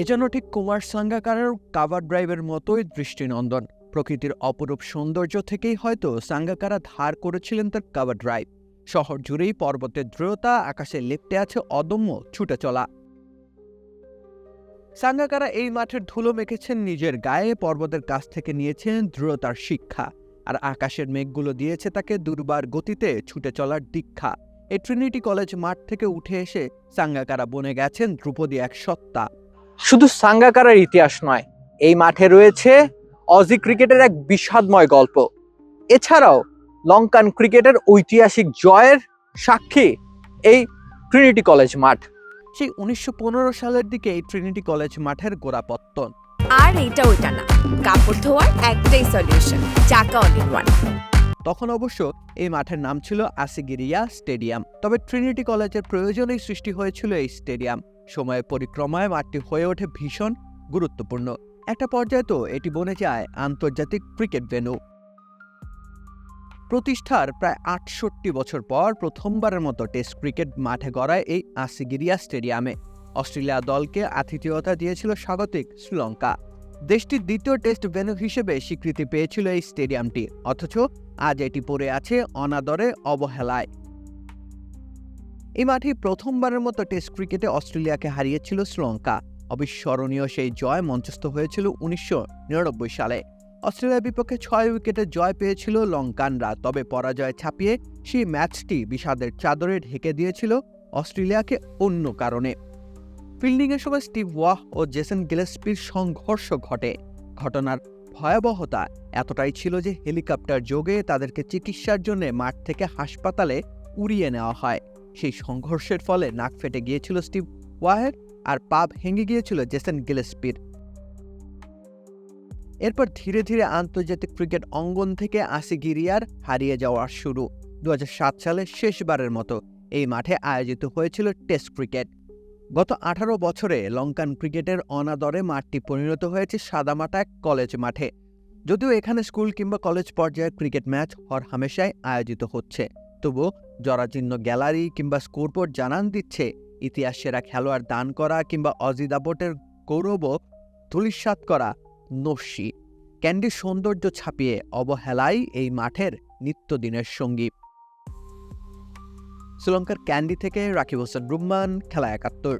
এজন্য ঠিক কুমার সাঙ্গাকারার কাভার ড্রাইভের মতোই দৃষ্টিনন্দন। প্রকৃতির অপরূপ সৌন্দর্য থেকেই হয়তো সাঙ্গাকারা ধার করেছিলেন তার কাভার ড্রাইভ। শহর জুড়েই পর্বতের দৃঢ়তা আকাশে লেপ্টে আছে অদম্য ছুটে চলা। সাঙ্গাকারা এই মাঠের ধুলো মেখেছেন নিজের গায়ে, পর্বতের কাছ থেকে নিয়েছেন দৃঢ়তার শিক্ষা। আর আকাশের মেঘগুলো দিয়েছে তাকে দুর্বার গতিতে ছুটে চলার দীক্ষা। এই ট্রিনিটি কলেজ মাঠ থেকে উঠে এসে সাঙ্গাকারা বনে গেছেন ধ্রুপদী এক সত্তা। শুধু সাঙ্গাকারার ইতিহাস নয় এই মাঠে রয়েছে অজি ক্রিকেটের এক বিষাদময় গল্প। এছাড়াও লঙ্কান ক্রিকেটের ঐতিহাসিক জয়ের সাক্ষী এই ট্রিনিটি কলেজ মাঠ। সেই উনিশশো পনেরো সালের দিকে এই ট্রিনিটি কলেজ মাঠের গোড়াপত্তন আর এটা ওইটা না কাপড় ধোয়ার একটাই সলিউশন চাকা অল ইন ওয়ান তখন অবশ্য এই মাঠের নাম ছিল আসিগিরিয়া স্টেডিয়াম তবে ট্রিনিটি কলেজের প্রয়োজনেই সৃষ্টি হয়েছিল এই স্টেডিয়াম সময়ের পরিক্রমায় মাঠটি হয়ে ওঠে ভীষণ গুরুত্বপূর্ণ। একটা পর্যায়ে তো এটি বনে যায় আন্তর্জাতিক ক্রিকেট ভেন্যু। প্রতিষ্ঠার প্রায় আটষট্টি বছর পর প্রথমবারের মতো টেস্ট ক্রিকেট মাঠে গড়ায় এই আসিগিরিয়া স্টেডিয়ামে। অস্ট্রেলিয়া দলকে আতিথেয়তা দিয়েছিল স্বাগতিক শ্রীলঙ্কা। দেশটির দ্বিতীয় টেস্ট ভেন্যু হিসেবে স্বীকৃতি পেয়েছিল এই স্টেডিয়ামটি। অথচ আজ এটি পড়ে আছে অনাদরে অবহেলায়। এই মাঠে প্রথমবারের মতো টেস্ট ক্রিকেটে অস্ট্রেলিয়াকে হারিয়েছিল শ্রীলঙ্কা। অবিস্মরণীয় সেই জয় মঞ্চস্থ হয়েছিল উনিশশো নিরানব্বই সালে। অস্ট্রেলিয়ার বিপক্ষে ছয় উইকেটে জয় পেয়েছিল লঙ্কানরা, তবে পরাজয় ছাপিয়ে সেই ম্যাচটি বিষাদের চাদরে ঢেকে দিয়েছিল অস্ট্রেলিয়াকে অন্য কারণে। ফিল্ডিংয়ের সময় স্টিভ ওয়াহ ও জেসন গিলেস্পির সংঘর্ষ ঘটে। ঘটনার ভয়াবহতা এতটাই ছিল যে হেলিকপ্টার যোগে তাদেরকে চিকিৎসার জন্য মাঠ থেকে হাসপাতালে উড়িয়ে নেওয়া হয়। সেই সংঘর্ষের ফলে নাক ফেটে গিয়েছিল স্টিভ ওয়াহের আর পা ভেঙে গিয়েছিল জেসন গিলেস্পির এরপর ধীরে ধীরে আন্তর্জাতিক ক্রিকেট অঙ্গন থেকে আসিগিরিয়ার হারিয়ে যাওয়ার শুরু দু সালে শেষবারের মতো। এই মাঠে আয়োজিত হয়েছিল টেস্ট ক্রিকেট। গত আঠারো বছরে লঙ্কান ক্রিকেটের অনাদরে মাঠটি পরিণত হয়েছে সাদামাটা এক কলেজ মাঠে। যদিও এখানে স্কুল কিংবা কলেজ পর্যায়ে ক্রিকেট ম্যাচ হর হামেশাই আয়োজিত হচ্ছে। তবু জরাজীর্ণ গ্যালারি কিংবা স্কোরবোর্ড জানান দিচ্ছে। ইতিহাস সেরা খেলোয়াড় দান করা কিংবা অজিদাবটের গৌরবও ধুলিস্বাত করা নস্যি। ক্যান্ডির সৌন্দর্য ছাপিয়ে অবহেলাই এই মাঠের নিত্যদিনের সঙ্গী। শ্রীলঙ্কার ক্যান্ডি থেকে রাকিব হোসেন রুম্মান খেলা একাত্তর।